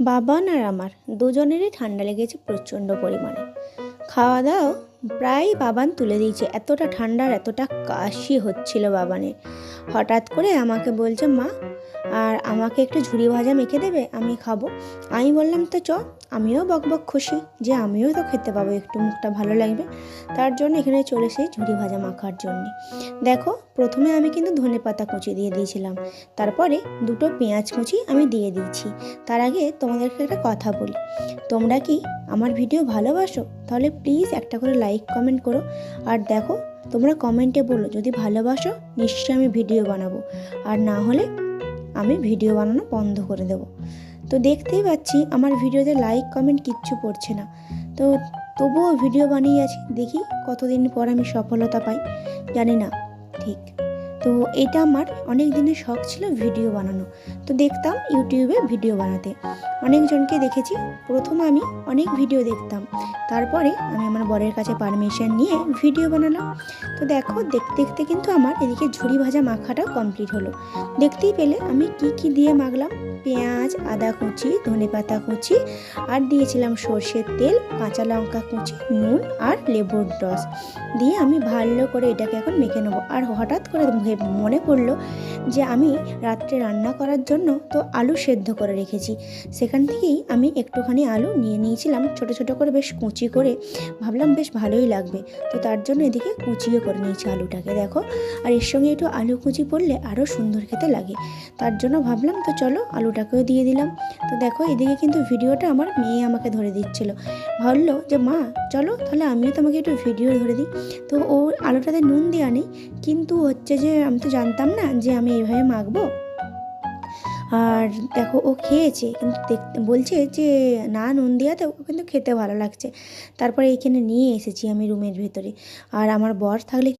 বাবান আর আমার দুজনেরই ঠান্ডা লেগেছে প্রচণ্ড পরিমাণে। খাওয়া দাওয়া প্রায় বাবান তুলে দিয়েছে। এতটা ঠান্ডার এতটা কাশি হচ্ছিল বাবানের। হঠাৎ করে আমাকে বলছে, মা আর আমাকে একটু ঝুড়ি ভাজা মেখে দেবে, আমি খাব। আমি বললাম, তো চ, আমিও বকবক খুশি যে আমিও তো খেতে পাবো, একটু মুখটা ভালো লাগবে। তার জন্য এখানে চলে এসেছি ঝুড়ি ভাজা মাখার জন্যে। দেখো, প্রথমে আমি কিন্তু ধনে পাতা কুচি দিয়ে দিয়েছিলাম, তারপরে দুটো পেঁয়াজ কুচি আমি দিয়ে দিয়েছি। তার আগে তোমাদেরকে একটা কথা বলি, তোমরা কি আমার ভিডিও ভালোবাসো? তাহলে প্লিজ একটা করে লাইক, কমেন্ট করো। আর দেখো, তোমরা কমেন্টে বলো, যদি ভালোবাসো, নিশ্চয়ই আমি ভিডিও বানাবো। আর না হলে আমি ভিডিও বানানো বন্ধ করে দেব। তো দেখতেই পাচ্ছি আমার ভিডিওতে লাইক কমেন্ট কিচ্ছু পড়ছে না। তো তবুও ভিডিও বানিয়ে আছি, দেখি কতদিন পর আমি সফলতা পাই, জানি না, ঠিক। তো এটা আমার অনেক দিনের শখ ছিল ভিডিও বানানো। তো দেখতাম ইউটিউবে ভিডিও বানাতে। অনেকজনকে দেখেছি, প্রথম আমি অনেক ভিডিও দেখতাম। তারপরে আমি আমার বরের কাছে পারমিশন নিয়ে ভিডিও বানালাম। তো দেখো দেখতে দেখতে কিন্তু আমার এদিকে ঝুড়ি ভাজা মাখাটাও কমপ্লিট হলো। দেখতেই পেলে আমি কি কি দিয়ে মাখলাম? পেঁয়াজ, আদা কুচি, ধনে পাতা কুচি, আর দিয়েছিলাম সর্ষের তেল, কাঁচা লঙ্কা কুচি, নুন আর লেবুর রস। দিয়ে আমি ভালো করে এটাকে এখন মেখে নেব। আর হঠাৎ করে মনে পড়ল যে আমি রাত্রে রান্না করার জন্য তো আলু সেদ্ধ করে রেখেছি। সেখান থেকেই আমি একটুখানি আলু নিয়ে নিয়েছিলাম, ছোট ছোট করে বেশ কুচি করে। ভাবলাম বেশ ভালোই লাগবে। তো তার জন্য এদিকে কুচিও করে নিয়েছি আলুটাকে, দেখো। আর এর সঙ্গে একটু আলু কুচি পড়লে আরও সুন্দর খেতে লাগে। তার জন্য ভাবলাম, তো চলো আলুটাকেও দিয়ে দিলাম। তো দেখো, এদিকে কিন্তু ভিডিওটা আমার মেয়ে আমাকে ধরে দিচ্ছিল। ভাবলো যে, মা, চলো তাহলে আমিও তোমাকে একটু ভিডিও ধরে দিই। তো ও আলুটাতে নুন দেওয়া নেই। কিন্তু হচ্ছে যে, আমি তো জানতাম না যে, আমি এইভাবে মাখবো। আর দেখো, ও খেয়েছে, কিন্তু দেখতে বলছে যে, না নুন দেওয়াতে ও কিন্তু খেতে ভালো লাগছে। তারপরে এখানে নিয়ে এসেছি আমি রুমের ভেতরে। আর আমার বর থাকলে